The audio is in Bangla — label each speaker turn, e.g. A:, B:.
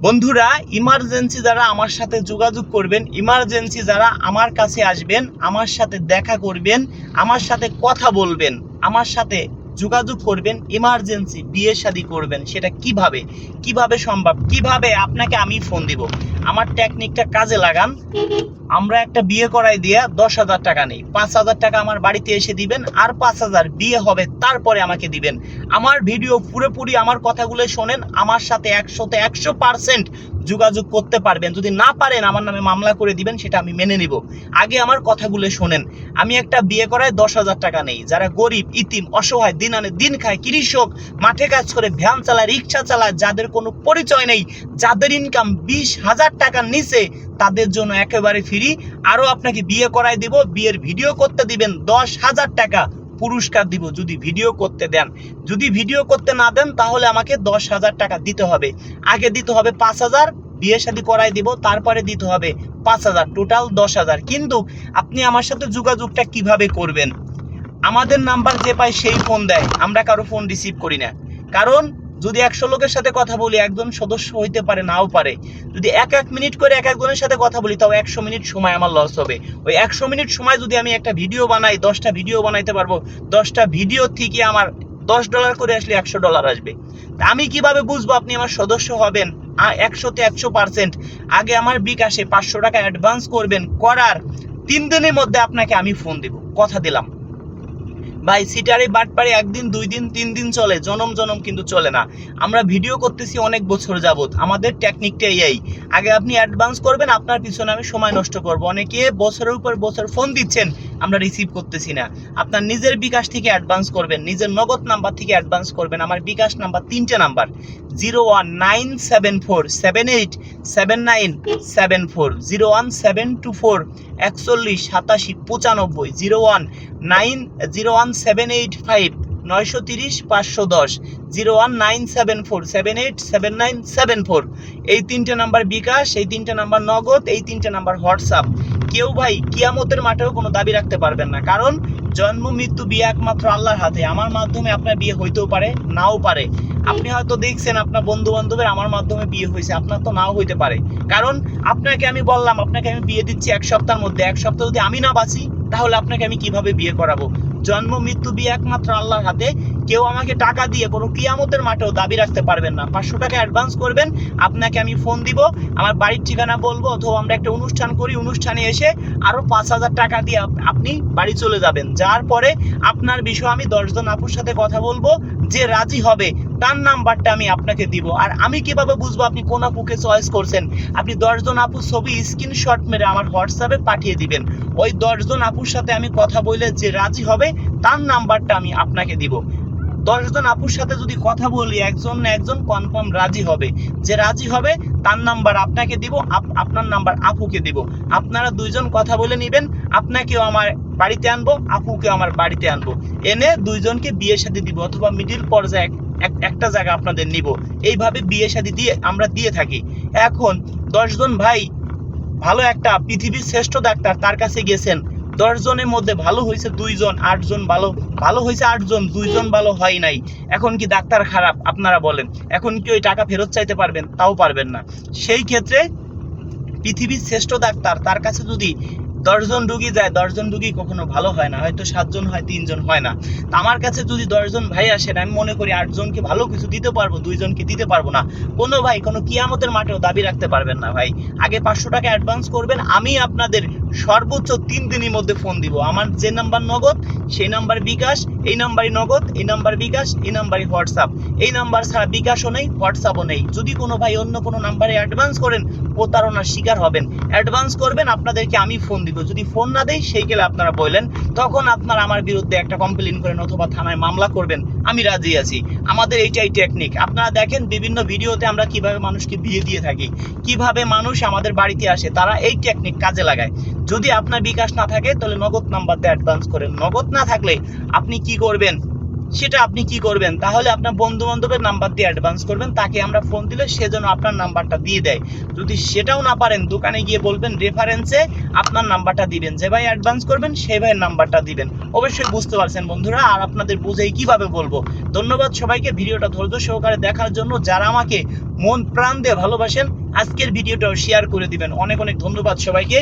A: বন্ধুরা ইমার্জেন্সি যারা আমার সাথে যোগাযোগ করবেন ইমার্জেন্সি যারা আমার কাছে আসবেন, আমার সাথে দেখা করবেন, আমার সাথে কথা বলবেন, আমার সাথে যোগাযোগ করবেন ইমার্জেন্সি বিয়ে শাদী করবেন, সেটা কীভাবে কীভাবে সম্ভব, কীভাবে আপনাকে আমি ফোন দিব? আমার টেকনিকটা কাজে লাগান। আমরা একটা বিয়ে করাই দিয়ে দশ হাজার টাকা নেই। পাঁচ হাজার টাকা আমার বাড়িতে এসে দিবেন, আর পাঁচ হাজার বিয়ে হবে, তারপরে আমাকে দিবেন। আমার ভিডিও পুরোপুরি আমার কথাগুলো শোনেন, আমার সাথে একশোতে একশো পার্সেন্ট যোগাযোগ করতে পারবেন। যদি না পারেন আমার নামে মামলা করে দিবেন, সেটা আমি মেনে নিব। আগে আমার কথাগুলো শোনেন। আমি একটা বিয়ে করায় দশ হাজার টাকা নেই। যারা গরিব, ইতিম, অসহায়, দিন আনে দিন খায়, কৃষক, মাঠে কাজ করে, ভ্যান চালায়, রিক্সা চালায়, যাদের কোনো পরিচয় নেই, যাদের ইনকাম বিশ হাজার টাকার নিচে, তাদের জন্য একেবারে ফ্রি আরও আপনাকে বিয়ে করায় দিব, বিয়ের ভিডিও করতে দিবেন দশ হাজার টাকা। পুরস্কার দিব, যদি ভিডিও করতে দেন। যদি ভিডিও করতে না দেন, তাহলে আমাকে দশ হাজার টাকা দিতে হবে। আগে দিতে হবে পাঁচ হাজার, বিয়ে শাদী করাই দিব, তারপরে দিতে হবে পাঁচ হাজার, টোটাল দশ হাজার। কিন্তু আপনি আমার সাথে যোগাযোগটা কীভাবে করবেন? আমাদের নাম্বার যে পায় সেই ফোন দেয়, আমরা কারও ফোন রিসিভ করি না। কারণ যদি একশো লোকের সাথে কথা বলি, একজন সদস্য হইতে পারে, নাও পারে। যদি এক এক মিনিট করে এক একজনের সাথে কথা বলি, তাও একশো মিনিট সময় আমার লস হবে। ওই একশো মিনিট সময় যদি আমি একটা ভিডিও বানাই, দশটা ভিডিও বানাইতে পারব, দশটা ভিডিও থেকে আমার দশ ডলার করে আসলে একশো ডলার আসবে। আমি কীভাবে বুঝব আপনি আমার সদস্য হবেন? একশোতে একশো পার্সেন্ট আগে আমার বিকাশে পাঁচশো টাকা অ্যাডভান্স করবেন, করার তিন দিনের মধ্যে আপনাকে আমি ফোন দেব। কথা দিলাম। ভাই, সিটারে বাটপারে একদিন, দুই দিন, তিন দিন চলে, জনম জনম কিন্তু চলে না। আমরা ভিডিও করতেছি অনেক বছর যাবত আমাদের টেকনিকটা এই আগে আপনি অ্যাডভান্স করবেন, আপনার পিছনে আমি সময় নষ্ট করব। অনেকে বছরের উপর বছর ফোন দিচ্ছেন, আমরা রিসিভ করতেছি না। আপনার নিজের বিকাশ থেকে অ্যাডভান্স করবেন, নিজের নগদ নাম্বার থেকে অ্যাডভান্স করবেন, আমার বিকাশ নাম্বার তিনটে number zero one nine seven four seven eight seven nine seven four zero one seven two four একচল্লিশ সাতাশি পঁচানব্বই zero one nine zero one seven eight five নয়শো তিরিশ, পাঁচশো দশ, zero one nine seven four, seven eight seven nine seven four. এই তিনটে নাম্বার বিকাশ, এই তিনটে নাম্বার নগদ, এই তিনটে নাম্বার হোয়াটসঅ্যাপ। কেউ ভাই কিয়ামতের মাঠেও কোনো দাবি রাখতে পারবেন না, কারণ জন্ম, মৃত্যু, বিয়ে একমাত্র আল্লাহর হাতে। আমার মাধ্যমে আপনার বিয়ে হইতেও পারে, নাও পারে। আপনি হয়তো দেখছেন আপনার বন্ধু বান্ধবের আমার মাধ্যমে বিয়ে হয়েছে, আপনার তো নাও হইতে পারে। কারণ আপনাকে আমি বললাম, আপনাকে আমি বিয়ে দিচ্ছি এক সপ্তাহের মধ্যে। এক সপ্তাহ যদি আমি না বাঁচি, তাহলে আপনাকে আমি কীভাবে বিয়ে করাবো? জন্ম মৃত্যু বিয়ে একমাত্র আল্লাহর হাতে। কেউ আমাকে টাকা দিয়ে কোনো কিয়ামতের মাঠেও দাবি রাখতে পারবেন না। পাঁচশো টাকা অ্যাডভান্স করবেন, আপনাকে আমি ফোন দিব, আমার বাড়ির ঠিকানা বলব, অথবা আমরা একটা অনুষ্ঠান করি, অনুষ্ঠানে এসে আরও পাঁচ হাজার টাকা দিয়ে আপ- আপনি বাড়ি চলে যাবেন। যার পরে আপনার বিষয়ে আমি দশজন আপুর সাথে কথা বলব, যে রাজি হবে, তার নাম্বারটা আমি আপনাকে দিব। আর আমি কীভাবে বুঝব আপনি কোন আপুকে চয়েস করছেন? আপনি দশজন আপুর ছবি স্ক্রিনশট মেরে আমার হোয়াটসঅ্যাপে পাঠিয়ে দিবেন। ওই দশজন আপুর সাথে আমি কথা বলে যে রাজি হবে, তার নাম্বারটা আমি আপনাকে দিব। দশজন আপুর সাথে যদি কথা বলি, একজন না একজন কনফার্ম রাজি হবে। যে রাজি হবে, তার নাম্বার আপনাকে দিব, আপ- আপনার নাম্বার আপুকে দিব। আপনারা দুইজন কথা বলে নেবেন, আপনাকেও আমার বাড়িতে আনব, আপুকেও আমার বাড়িতে আনব। এনে দুইজনকে বিয়ে শাদী দিব, অথবা মিডিল পর্যায়ে এক- এক- একটা জায়গা আপনাদের নিব। এইভাবে বিয়ে শাদী দিয়ে আমরা দিয়ে থাকি। এখন দশজন ভাই, ভালো একটা পৃথিবীর শ্রেষ্ঠ ডাক্তার তার কাছে গেছেন। দশ জনের মধ্যে ভালো হয়েছে দুইজন, আটজন ভালো ভালো হয়েছে আটজন, দুইজন ভালো হয় নাই। এখন কি ডাক্তার খারাপ? আপনারা বলেন। এখন কি ওই টাকা ফেরত চাইতে পারবেন? তাও পারবেন না। সেই ক্ষেত্রে পৃথিবীর শ্রেষ্ঠ ডাক্তার, তার কাছে যদি দশজন রুগী যায়, দশজন রুগী কখনো ভালো হয় না, হয়তো সাতজন হয়, তিনজন হয় না। আমার কাছে যদি দশজন ভাই আসেন, আমি মনে করি আটজনকে ভালো কিছু দিতে পারব, দুইজনকে দিতে পারব না। কোনো ভাই কোনো কিয়ামতের মাঠেও দাবি রাখতে পারবেন না, ভাই। আগে পাঁচশো টাকা অ্যাডভান্স করবেন, আমি আপনাদের সর্বোচ্চ তিন দিনের মধ্যে ফোন দিব। আমার যে নাম্বার নগদ, সেই নাম্বার বিকাশ, এই নাম্বারই নগদ, এই নাম্বার বিকাশ, এই নাম্বারই হোয়াটসঅ্যাপ। এই নাম্বার ছাড়া বিকাশও নেই, হোয়াটসঅ্যাপও নেই। যদি কোনো ভাই অন্য কোনো নাম্বারে অ্যাডভান্স করেন, প্রতারণার শিকার হবেন। অ্যাডভান্স করবেন, আপনাদেরকে আমি ফোন দিব। যদি ফোন না দেই সেই গেলে আপনারা বললেন, তখন আপনারা আমার বিরুদ্ধে একটা কমপ্লেন করেন অথবা থানায় মামলা করবেন। আমি রাজি আছি। আমাদের এইটাই টেকনিক আপনারা দেখেন, বিভিন্ন ভিডিওতে আমরা কীভাবে মানুষকে বিয়ে দিয়ে থাকি। কীভাবে মানুষ আমাদের বাড়িতে আসে, তারা এই টেকনিক কাজে লাগায়। যদি আপনার বিকাশ না থাকে, তাহলে নগদ নাম্বার দিয়ে অ্যাডভান্স করেন নগদ না থাকলে আপনি কি করবেন? সেটা আপনি কি করবেন? তাহলে আপনার বন্ধু বান্ধবের নাম্বার দিয়ে অ্যাডভান্স করবেন। তাকে আমরা ফোন দিলে সে যেন আপনার নাম্বারটা দিয়ে দেয়। যদি সেটাও না পারেন, দোকানে গিয়ে বলবেন রেফারেন্সে আপনার নাম্বারটা দিবেন। যে ভাই অ্যাডভান্স করবেন সেই ভাইয়ের নাম্বারটা দিবেন। অবশ্যই বুঝতে পারছেন বন্ধুরা, আর আপনাদের বুঝেই কীভাবে বলব। ধন্যবাদ সবাইকে ভিডিওটা ধৈর্য সহকারে দেখার জন্য। যারা আমাকে মন প্রাণ দিয়ে ভালোবাসেন, আজকের ভিডিওটাও শেয়ার করে দিবেন। অনেক অনেক ধন্যবাদ সবাইকে।